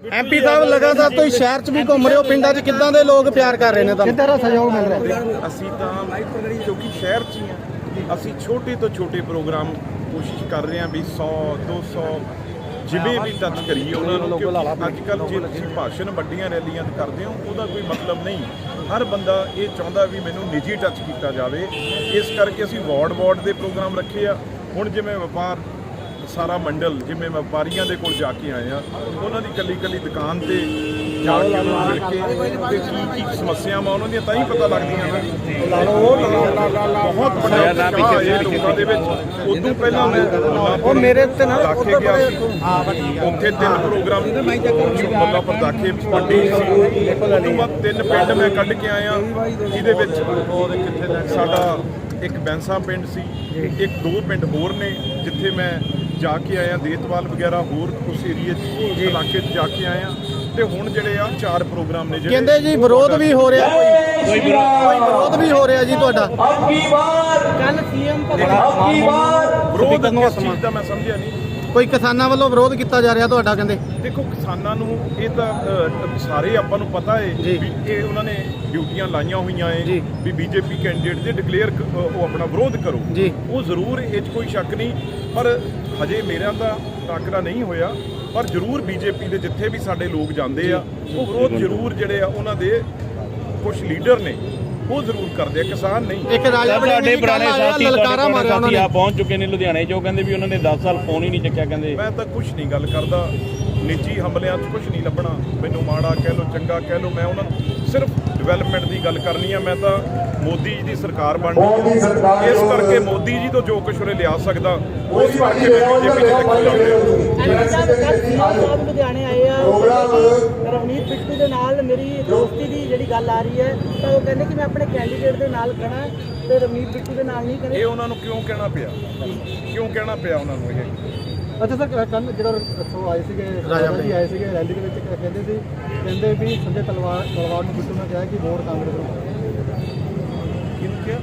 MP ਸਾਹਿਬ ਲਗਾਤਾਰ ਤੁਸੀਂ ਸ਼ਹਿਰ 'ਚ ਵੀ ਘੁੰਮ ਰਹੇ ਹੋ ਪਿੰਡਾਂ 'ਚ ਕਿੱਦਾਂ ਦੇ ਲੋਕ ਪਿਆਰ ਕਰ ਰਹੇ ਨੇ ਤੁਹਾਨੂੰ? ਕਿੱਦਾਂ ਦਾ ਸਹਿਯੋਗ ਮਿਲ ਰਿਹਾ? ਅਸੀਂ ਤਾਂ ਕਿਉਂਕਿ ਸ਼ਹਿਰ 'ਚ ਹੀ ਆ। ਅਸੀਂ ਛੋਟੇ ਤੋਂ ਛੋਟੇ ਪ੍ਰੋਗਰਾਮ ਕੋਸ਼ਿਸ਼ ਕਰ ਰਹੇ ਹਾਂ ਵੀ 100 200 ਜਿਵੇਂ ਵੀ ਟੱਚ ਕਰੀਏ ਉਹਨਾਂ ਨੂੰ ਕਿਉਂਕਿ ਅੱਜ ਕੱਲ੍ਹ ਜੇ ਤੁਸੀਂ ਭਾਸ਼ਣ ਵੱਡੀਆਂ ਰੈਲੀਆਂ ਕਰਦੇ ਹੋ ਉਹਦਾ ਕੋਈ ਮਤਲਬ ਨਹੀਂ। ਹਰ ਬੰਦਾ ਇਹ ਚਾਹੁੰਦਾ ਵੀ ਮੈਨੂੰ ਨਿੱਜੀ ਟੱਚ ਕੀਤਾ ਜਾਵੇ। ਇਸ ਕਰਕੇ ਅਸੀਂ ਵਾਰਡ ਵਾਰਡ ਦੇ ਪ੍ਰੋਗਰਾਮ ਰੱਖੇ ਆ। ਹੁਣ ਜਿਵੇਂ ਵਪਾਰ ਸਾਰਾ ਮੰਡਲ ਜਿਵੇਂ ਵਪਾਰੀਆਂ ਦੇ ਕੋਲ ਜਾ ਕੇ ਆਏ ਆ ਉਹਨਾਂ ਦੀ ਕੱਲੀ ਕੱਲੀ ਦੁਕਾਨ ਤੇ ਜਾ ਕੇ ਉਹਨਾਂ ਨੂੰ ਮਿਲ ਕੇ ਤੇ ਕੀ ਕੀ ਸਮੱਸਿਆਵਾਂ ਉਹਨਾਂ ਦੀਆਂ ਤਾਂ ਹੀ ਪਤਾ ਲੱਗਦੀਆਂ ਨਾ ਬਹੁਤ ਵੱਡਾ ਉਤਸ਼ਾਹ ਹੈ ਲੋਕਾਂ ਦੇ ਵਿੱਚ। ਉਦੋਂ ਪਹਿਲਾਂ ਮੈਂ ਉਹ ਮੇਰੇ ਉੱਤੇ ਨਾ ਉੱਥੇ ਗਿਆ ਸੀ। ਉੱਥੇ ਤਿੰਨ ਪ੍ਰੋਗਰਾਮ ਮੱਲਾ ਪਰਦਾਖੇ ਵੱਡੀ ਸੀ ਉਦੋਂ ਬਾਅਦ ਤਿੰਨ ਪਿੰਡ ਮੈਂ ਕੱਢ ਕੇ ਆਇਆ ਜਿਹਦੇ ਵਿੱਚ ਸਾਡਾ ਇੱਕ ਬੈਂਸਾ ਪਿੰਡ ਸੀ ਇੱਕ ਦੋ ਪਿੰਡ ਹੋਰ ਨੇ ਜਿੱਥੇ ਮੈਂ ਜਾ ਕੇ ਆਇਆ ਦੇਤਵਾਲ ਵਗੈਰਾ ਹੋਰ ਉਸ ਏਰੀਏ 'ਚ ਉਸ ਇਲਾਕੇ 'ਚ ਜਾ ਕੇ ਆਇਆ ਤੇ ਹੁਣ ਜਿਹੜੇ ਆ ਚਾਰ ਪ੍ਰੋਗਰਾਮ ਨੇ ਕਹਿੰਦੇ ਜੀ ਵਿਰੋਧ ਵੀ ਹੋ ਰਿਹਾ। ਕੋਈ ਕੋਈ ਵਿਰੋਧ ਵੀ ਹੋ ਰਿਹਾ ਜੀ ਤੁਹਾਡਾ। ਵਿਰੋਧ ਕਿਸ ਚੀਜ਼ ਦਾ ਮੈਂ ਸਮਝਿਆ ਨਹੀਂ। ਕੋਈ ਕਿਸਾਨਾਂ ਵੱਲੋਂ ਵਿਰੋਧ ਕੀਤਾ ਜਾ ਰਿਹਾ ਤੁਹਾਡਾ ਕਹਿੰਦੇ ਦੇਖੋ ਕਿਸਾਨਾਂ ਨੂੰ ਇਹ ਤਾਂ ਅ, ਸਾਰੇ ਆਪਾਂ ਨੂੰ ਪਤਾ ਹੈ ਜੀ। ਵੀ ਇਹ ਉਹਨਾਂ ਨੇ ਡਿਊਟੀਆਂ ਲਾਈਆਂ ਹੋਈਆਂ ਜੀ। ਹੈ ਵੀ ਬੀਜੇਪੀ ਕੈਂਡੀਡੇਟ ਦੇ ਡਿਕਲੇਅਰ ਉਹ ਆਪਣਾ ਵਿਰੋਧ ਕਰੋ ਜੀ। ਉਹ ਜ਼ਰੂਰ ਇਹ 'ਚ ਕੋਈ ਸ਼ੱਕ ਨਹੀਂ ਪਰ ਹਜੇ ਮੇਰਾ ਤਾਂ ਟਾਕਰਾ ਨਹੀਂ ਹੋਇਆ ਪਰ ਜ਼ਰੂਰ ਬੀਜੇਪੀ ਦੇ ਜਿੱਥੇ ਵੀ ਸਾਡੇ ਲੋਕ ਜਾਂਦੇ ਆ ਉਹ ਵਿਰੋਧ ਜ਼ਰੂਰ ਜਿਹੜੇ ਆ ਉਹਨਾਂ ਦੇ ਕੁਝ ਲੀਡਰ ਨੇ ਉਹ ਜ਼ਰੂਰ ਕਰਦੇ ਆ ਕਿਸਾਨ ਨਹੀਂ। ਇੱਕ ਰਾਜਾ ਤੁਹਾਡੇ ਪੁਰਾਣੇ ਸਾਥੀ ਲਲਕਾਰਾ ਮਾਰਿਆ ਉਹਨਾਂ ਨੇ। ਆ ਪਹੁੰਚ ਚੁੱਕੇ ਨੇ ਲੁਧਿਆਣੇ ਚ ਉਹ ਕਹਿੰਦੇ ਵੀ ਉਹਨਾਂ ਨੇ 10 ਸਾਲ ਫੋਨ ਹੀ ਨਹੀਂ ਚੱਕਿਆ ਕਹਿੰਦੇ। ਮੈਂ ਤਾਂ ਕੁਝ ਨਹੀਂ ਗੱਲ ਕਰਦਾ ਨਿੱਜੀ ਹਮਲਿਆਂ 'ਚ ਕੁਝ ਨਹੀਂ ਲੱਭਣਾ। ਮੈਨੂੰ ਮਾੜਾ ਕਹਿ ਲੋ ਚੰਗਾ ਕਹਿ ਲੋ ਮੈਂ ਉਹਨਾਂ ਨੂੰ ਸਿਰਫ ਡਿਵੈਲਪਮੈਂਟ ਦੀ ਗੱਲ ਕਰਨੀ ਆ ਮੈਂ ਤਾਂ ਮੋਦੀ ਜੀ ਦੀ ਸਰਕਾਰ ਬਣ ਰਹੀ ਹੈ ਇਸ ਕਰਕੇ ਮੋਦੀ ਜੀ ਤੋਂ ਜੋ ਕੁਛ ਉਰੇ ਲਿਆ ਸਕਦਾ ਉਸ ਕਰਕੇ ਮੈਂ ਬੀਜੇਪੀ ਦੇ ਤੱਕ ਲੁਧਿਆਣੇ ਆਏ ਆ। ਰਵਨੀਤ ਬਿੱਟੂ ਦੇ ਨਾਲ ਮੇਰੀ ਦੋਸਤੀ ਦੀ ਜਿਹੜੀ ਗੱਲ ਆ ਰਹੀ ਹੈ ਤਾਂ ਉਹ ਕਹਿੰਦੇ ਕਿ ਮੈਂ ਆਪਣੇ ਕੈਂਡੀਡੇਟ ਦੇ ਨਾਲ ਖੜਾ ਤੇ ਰਵਨੀਤ ਬਿੱਟੂ ਦੇ ਨਾਲ ਨਹੀਂ ਖੜੇ ਇਹ ਉਹਨਾਂ ਨੂੰ ਕਿਉਂ ਕਹਿਣਾ ਪਿਆ? ਕਿਉਂ ਕਹਿਣਾ ਪਿਆ ਉਹਨਾਂ ਨੂੰ ਇਹ? ਅੱਛਾ ਸਰ ਕੱਲ ਜਿਹੜਾ ਇੱਥੋਂ ਆਏ ਸੀਗੇ ਰਾਜਾ ਜੀ ਆਏ ਸੀਗੇ ਰੈਲੀ ਦੇ ਵਿੱਚ ਕਹਿੰਦੇ ਸੀ ਕਹਿੰਦੇ ਵੀ ਸੰਜੇ ਤਲਵਾਰ ਤਲਵਾਰ ਨੂੰ ਬਿੱਟੂ ਨੇ ਕਿਹਾ ਕਿ ਵੋਟ ਕਾਂਗਰਸ ਨੂੰ। ਕਿਹਨੂੰ ਕਿਹਾ?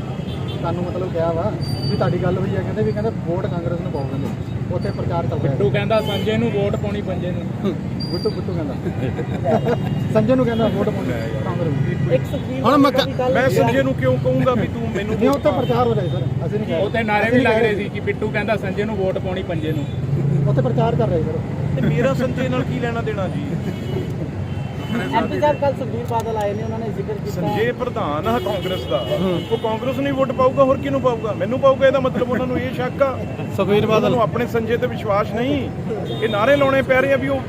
ਤੁਹਾਨੂੰ ਮਤਲਬ ਕਿਹਾ ਵਾ ਵੀ ਤੁਹਾਡੀ ਗੱਲ ਹੋਈ ਹੈ ਕਹਿੰਦੇ ਵੀ ਕਹਿੰਦੇ ਵੋਟ ਕਾਂਗਰਸ ਨੂੰ ਪਾਓ ਕਹਿੰਦੇ ਉੱਥੇ ਪ੍ਰਚਾਰ ਚੱਲ ਰਿਹਾ ਬਿੱਟੂ ਕਹਿੰਦਾ ਸੰਜੇ ਨੂੰ ਵੋਟ ਪਾਉਣੀ ਪੰਜੇ ਨੂੰ। ਬਿੱਟੂ ਬਿੱਟੂ ਕਹਿੰਦਾ। ਸੰਜੇ ਨੂੰ ਕਹਿੰਦਾ ਵੋਟ ਪਾਉਣੀ ਕਾਂਗਰਸ ਨੂੰ। ਹੁਣ ਮੈਂ ਸੰਜੇ ਨੂੰ ਕਿਉਂ ਕਹੂੰਗਾ ਵੀ ਤੂੰ ਮੈਨੂੰ ਨਹੀਂ ਉੱਥੇ ਪ੍ਰਚਾਰ ਹੋ ਰਿਹਾ ਸਰ ਅਸੀਂ ਨਹੀਂ ਉੱਥੇ ਨਾਰੇ ਵੀ ਲੱਗ ਰਹੇ। ਸੀ ਕਿ ਬਿੱਟੂ ਕਹਿੰਦਾ ਸੰਜੇ ਨੂੰ ਵੋਟ ਪਾਉਣੀ ਪੰਜੇ ਨੂੰ। ਉੱਥੇ ਪ੍ਰਚਾਰ ਕਰ ਰਹੇ ਸਰ ਤੇ ਮੇਰਾ ਸੰਜੇ ਨਾਲ ਕੀ ਲੈਣਾ ਦੇਣਾ ਜੀ? ਐਮਪੀ ਸਾਹਿਬ ਕੱਲ ਸੁਖਬੀਰ ਬਾਦਲ ਆਏ ਨੇ ਉਹਨਾਂ ਨੇ ਜ਼ਿਕਰ ਕੀਤਾ। ਸੰਜੇ ਪ੍ਰਧਾਨ ਆ ਕਾਂਗਰਸ ਦਾ। ਉਹ ਕਾਂਗਰਸ ਨੂੰ ਹੀ ਵੋਟ ਪਾਊਗਾ ਹੋਰ ਕਿਹਨੂੰ ਪਾਊਗਾ? ਮੈਨੂੰ ਪਾਊਗਾ ਇਹਦਾ ਮਤਲਬ ਉਹਨਾਂ ਨੂੰ ਇਹ ਸ਼ੱਕ ਆ। ਸੁਖਬੀਰ ਉਹਨਾਂ ਬਾਦਲ। ਨੂੰ ਆਪਣੇ ਸੰਜੇ ਤੇ ਵਿਸ਼ਵਾਸ ਨਹੀਂ। ਇਹ ਨਾਰੇ ਲਾਉਣੇ ਪੈ ਰਹੇ ਆ ਵੀ ਉਹ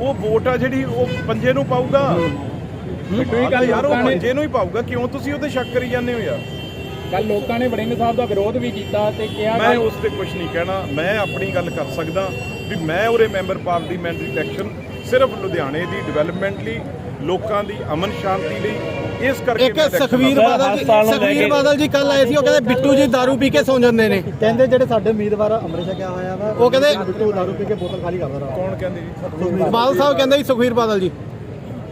ਉਹ ਵੋਟ ਆ ਜਿਹੜੀ ਉਹ ਪੰਜੇ ਨੂੰ ਪਾਊਗਾ। ਗੱਲ ਯਾਰ ਉਹ ਪੰਜੇ ਨੂੰ ਹੀ ਪਾਊਗਾ। ਕਿਉਂ ਤੁਸੀਂ ਉਹਤੇ ਸ਼ੱਕ ਕਰੀ ਜਾਂਦੇ ਹੋ ਯਾਰ? ਕੱਲ ਲੋਕਾਂ ਨੇ ਵੜਿੰਗ ਸਾਹਿਬ ਦਾ ਵਿਰੋਧ ਵੀ ਕੀਤਾ ਤੇ ਕਿਹਾ ਮੈਂ ਉਸ ਤੇ ਕੁਝ ਨਹੀਂ ਕਹਿਣਾ। ਮੈਂ ਆਪਣੀ ਗੱਲ ਕਰ ਸਕਦਾ ਵੀ ਮੈਂ ਉਰੇ ਮੈਂਬਰ ਪਾਰਲੀਮੈਂਟ ਦੀ ਇਲੈਕਸ਼ਨ ਸਿਰਫ ਲੁਧਿਆਣੇ ਦੀ ਡਿਵੈਲਪਮੈਂਟ ਲਈ ਲੋਕਾਂ ਦੀ ਅਮਨ ਸ਼ਾਂਤੀ ਲਈ ਇਸ ਕਰਕੇ ਇੱਕ ਸੁਖਵੀਰ। ਬਾਦਲ ਸੁਖਵੀਰ ਬਾਦਲ ਜੀ ਕੱਲ ਆਏ ਸੀ ਉਹ ਕਹਿੰਦੇ ਬਿੱਟੂ ਜੀ दारू ਪੀ ਕੇ ਸੌਂ ਜਾਂਦੇ ਨੇ। ਕਹਿੰਦੇ ਜਿਹੜੇ ਸਾਡੇ ਉਮੀਦਵਾਰ ਅੰਮ੍ਰਿਤ ਛਕਿਆ ਹੋਇਆ ਵਾ ਉਹ ਕਹਿੰਦੇ- ਬਿੱਟੂ ਦਾਰੂ ਪੀ ਕੇ ਬੋਤਲ ਖਾਲੀ ਕਰਦਾ ਰਹਾ ਕੌਣ ਕਹਿੰਦੇ ਜੀ? ਬਾਦਲ ਸਾਹਿਬ ਕਹਿੰਦੇ ਜੀ ਸੁਖਵੀਰ ਬਾਦਲ ਜੀ।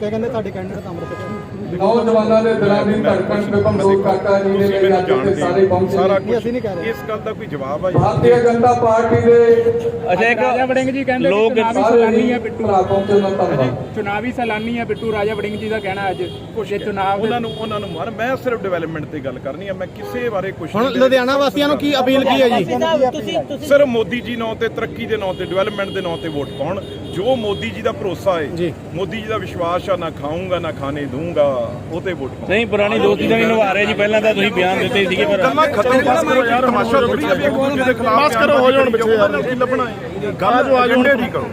ਕਹਿੰਦੇ ਸਾਡੇ ਕੈਂਡੀਡੇਟ ਛਕਿਆ ਨੌਜਵਾਨਾਂ ਦੇ ਦਿਲਾਂ ਦੀ ਧੜਕਣ ਤੇ ਬੰਦੂਕ ਕਾਕਾ ਜੀ ਦੇ ਲਈ ਮੈਨੂੰ ਅੱਜ ਜਾਣਦੇ ਸਾਰੇ ਹੋ। ਪਹੁੰਚੇ ਸਾਰਾ ਨੇ। ਕੁਝ ਅਸੀਂ ਨਹੀਂ ਕਹਿ ਰਹੇ। ਇਸ ਗੱਲ ਦਾ ਕੋਈ ਜਵਾਬ ਆ ਜੀ। ਭਾਰਤੀ ਜਨਤਾ ਪਾਰਟੀ ਦੇ ਅੱਛਾ ਇੱਕ ਰਾਜਾ ਵੜਿੰਗ ਜੀ ਕਹਿੰਦੇ ਲੋਕ ਸੈਲਾਨੀ ਹੈ ਬਿੱਟੂ। ਭਰਾ ਪਹੁੰਚੇ ਦਾ ਧੰਨਵਾਦ। ਚੁਣਾਵੀ ਸੈਲਾਨੀ ਹੈ ਬਿੱਟੂ ਰਾਜਾ ਵੜਿੰਗ ਜੀ ਦਾ ਕਹਿਣਾ ਅੱਜ ਜੇ ਚੁਣਾਵ ਦੇ ਉਹਨਾਂ ਨੂੰ ਉਹਨਾਂ ਨੂੰ ਮਾਰ। ਮੈਂ ਸਿਰਫ ਡਿਵੈਲਪਮੈਂਟ ਤੇ ਗੱਲ ਕਰਨੀ ਆ ਮੈਂ ਕਿਸੇ ਬਾਰੇ ਕੁਝ ਹੁਣ ਲੁਧਿਆਣਾ ਵਾਸੀਆਂ ਨੂੰ ਕੀ ਅਪੀਲ ਕੀ ਹੈ ਜੀ? ਸਿਰਫ ਮੋਦੀ ਜੀ ਨਾਂ ਤੇ ਤਰੱਕੀ ਦੇ ਨਾਂ ਤੇ ਡਿਵੈਲਪਮੈਂਟ ਦੇ ਨਾਂ ਤੇ ਵੋਟ ਪਾਉਣ। ਜੋ ਮੋਦੀ ਜੀ ਦਾ ਭਰੋਸਾ ਹੈ। ਮੋਦੀ ਜੀ ਦਾ ਵਿਸ਼ਵਾਸ ਆ ਨਾ ਖਾਊਂਗਾ ਨਾ ਖਾਣੇ ਦੂੰਗਾ ਉਹ ਤੇ ਵੋਟ ਪਾਉਣ ਨਹੀਂ ਪੁਰਾਣੀ ਦੋਸਤੀ ਤਾਂ ਨਹੀਂ ਨਿਭਾ ਰਹੇ ਜੀ ਪਹਿਲਾਂ ਤਾਂ ਤੁਸੀਂ ਬਿਆਨ ਦਿੱਤੇ ਸੀਗੇ ਪਰ ਗੱਲਾਂ ਖਤਮ ਕਰੋ ਯਾਰ ਤਮਾਸ਼ਾ ਥੋੜੀ ਆ ਵੀ ਇੱਕ ਦੂਜੇ ਦੇ ਖਿਲਾਫ ਬਸ ਕਰੋ ਹੋ ਜਾਣ ਪਿੱਛੇ ਯਾਰ। ਕੀ ਲੱਭਣਾ ਹੈ? ਗੱਲ ਜੋ ਆ ਕਰੋ।